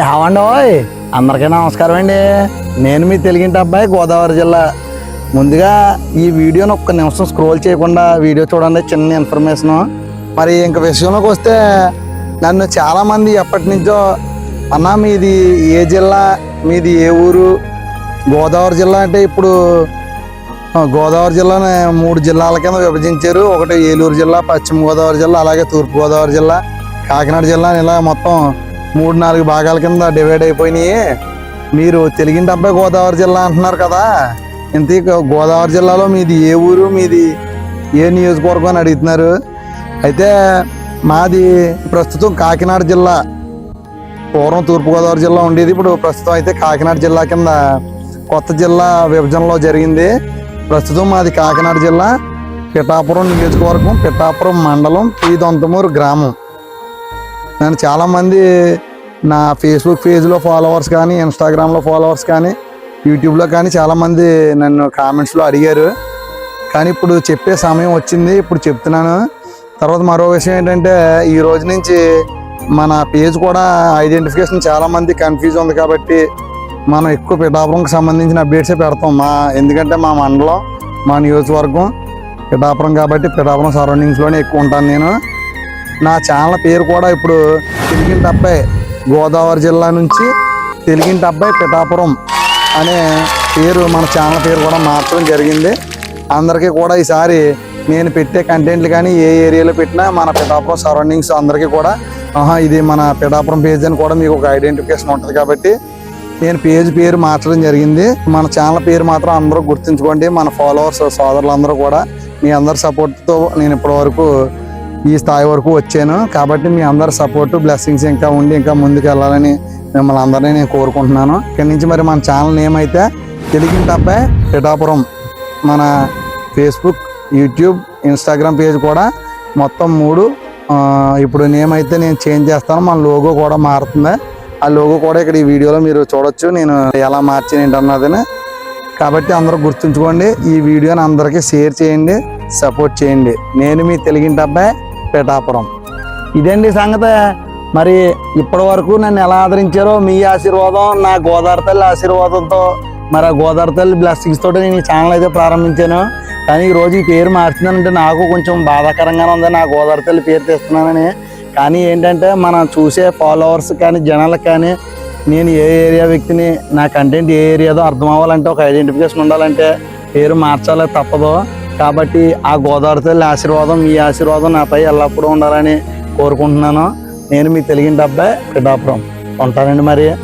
ఏమండి ఓయ్. అందరికీ నమస్కారం అండి. నేను మీ తెలుగింటి అబ్బాయి గోదావరి జిల్లా. ముందుగా ఈ వీడియోని ఒక్క నిమిషం స్క్రోల్ చేయకుండా వీడియో చూడండి చిన్న ఇన్ఫర్మేషను మరి ఇంక విషయంలోకి వస్తే నన్ను చాలామంది ఎప్పటి నుంచో అన్నా మీది ఏ జిల్లా మీది ఏ ఊరు? గోదావరి జిల్లా అంటే ఇప్పుడు గోదావరి జిల్లాని మూడు జిల్లాల కింద విభజించారు. ఒకటి ఏలూరు జిల్లా పశ్చిమ గోదావరి జిల్లా అలాగే తూర్పు గోదావరి జిల్లా కాకినాడ జిల్లా ఇలా మొత్తం మూడు నాలుగు భాగాల కింద డివైడ్ అయిపోయినాయి. మీరు తెలుగింటి అబ్బాయి గోదావరి జిల్లా అంటున్నారు కదా? ఇంత గోదావరి జిల్లాలో మీది ఏ ఊరు మీది ఏ నియోజకవర్గం అని అడుగుతున్నారు? అయితే మాది ప్రస్తుతం కాకినాడ జిల్లా. పూర్వం తూర్పుగోదావరి జిల్లా ఉండేది ఇప్పుడు ప్రస్తుతం అయితే కాకినాడ జిల్లా కింద కొత్త జిల్లా విభజనలో జరిగింది. ప్రస్తుతం మాది కాకినాడ జిల్లా. పిఠాపురం నియోజకవర్గం పిఠాపురం మండలం పి దొంతమూరు గ్రామం. నేను చాలామంది నా ఫేస్బుక్ పేజ్లో ఫాలోవర్స్ కానీ ఇన్స్టాగ్రామ్లో ఫాలోవర్స్ కానీ యూట్యూబ్లో కానీ చాలామంది నన్ను కామెంట్స్లో అడిగారు. కానీ ఇప్పుడు చెప్పే సమయం వచ్చింది ఇప్పుడు చెప్తున్నాను. తర్వాత మరో విషయం ఏంటంటే ఈ రోజు నుంచి మన పేజ్ కూడా ఐడెంటిఫికేషన్ చాలామంది కన్ఫ్యూజ్ ఉంది కాబట్టి మనం ఎక్కువ పిఠాపురంకి సంబంధించిన అప్డేట్సే పెడతాం. మా ఎందుకంటే మా మండలం మా నియోజకవర్గం పిఠాపురం కాబట్టి పిఠాపురం సరౌండింగ్స్లోనే ఎక్కువ ఉంటాను నేను. నా ఛానల్ పేరు కూడా ఇప్పుడు తెలుగింటి అబ్బాయి గోదావరి జిల్లా నుంచి తెలుగింటి అబ్బాయి పిఠాపురం అనే పేరు మన ఛానల్ పేరు కూడా మార్చడం జరిగింది. అందరికీ కూడా ఈసారి నేను పెట్టే కంటెంట్లు కానీ ఏ ఏరియాలో పెట్టినా మన పిఠాపురం సరౌండింగ్స్ అందరికీ కూడా ఆహా ఇది మన పిఠాపురం పేజ్ అని కూడా మీకు ఒక ఐడెంటిఫికేషన్ ఉంటుంది కాబట్టి నేను పేజ్ పేరు మార్చడం జరిగింది. మన ఛానల్ పేరు మాత్రం అందరూ గుర్తుంచుకోండి. మన ఫాలోవర్స్ సోదరులందరూ కూడా మీ అందరి సపోర్ట్తో నేను ఇప్పటి వరకు ఈ స్థాయి వరకు వచ్చాను. కాబట్టి మీ అందరి సపోర్ట్ బ్లెస్సింగ్స్ ఇంకా ఉండి ఇంకా ముందుకు వెళ్ళాలని మిమ్మల్ని అందరినీ నేను కోరుకుంటున్నాను. ఇక్కడి నుంచి మరి మన ఛానల్ నేమ్ అయితే తెలుగింటి అబ్బాయి పిఠాపురం. మన ఫేస్బుక్ యూట్యూబ్ ఇన్స్టాగ్రామ్ పేజ్ కూడా మొత్తం మూడు. ఇప్పుడు నేమ్ అయితే నేను చేంజ్ చేస్తాను. మన లోగో కూడా మారుతుంది. ఆ లోగో కూడా ఇక్కడ ఈ వీడియోలో మీరు చూడొచ్చు. నేను ఎలా మార్చాను ఏంటన్నదని కాబట్టి అందరూ గుర్తుంచుకోండి. ఈ వీడియోని అందరికీ షేర్ చేయండి సపోర్ట్ చేయండి. నేను మీ తెలిగింటి అబ్బాయి పిఠాపురం. ఇదండి సంగతి? మరి ఇప్పటి వరకు నన్ను ఎలా ఆదరించారో మీ ఆశీర్వాదం నా గోదావరి తల్లి ఆశీర్వాదంతో మరి ఆ గోదావరి తల్లి బ్లెస్సింగ్స్ తోటి నేను ఈ ఛానల్ అయితే ప్రారంభించాను. కానీ ఈరోజు రోజు ఈ పేరు మార్చిందంటే నాకు కొంచెం బాధాకరంగానే ఉంది. నా గోదావరి తల్లి పేరు తెస్తున్నానని. కానీ ఏంటంటే మనం చూసే ఫాలోవర్స్ కానీ జనాలకు కానీ నేను ఏ ఏరియా వ్యక్తిని నా కంటెంట్ ఏ ఏరియాదో అర్థం అవ్వాలంటే ఒక ఐడెంటిఫికేషన్ ఉండాలంటే పేరు మార్చాలి తప్పదు కాబట్టి ఆ గోదావరి తల్లి ఆశీర్వాదం మీ ఆశీర్వాదం నాపై ఎల్లప్పుడూ ఉండాలని కోరుకుంటున్నాను. నేను మీ తెలియని అబ్బాయి పిఠాపురం. ఉంటానండి మరి.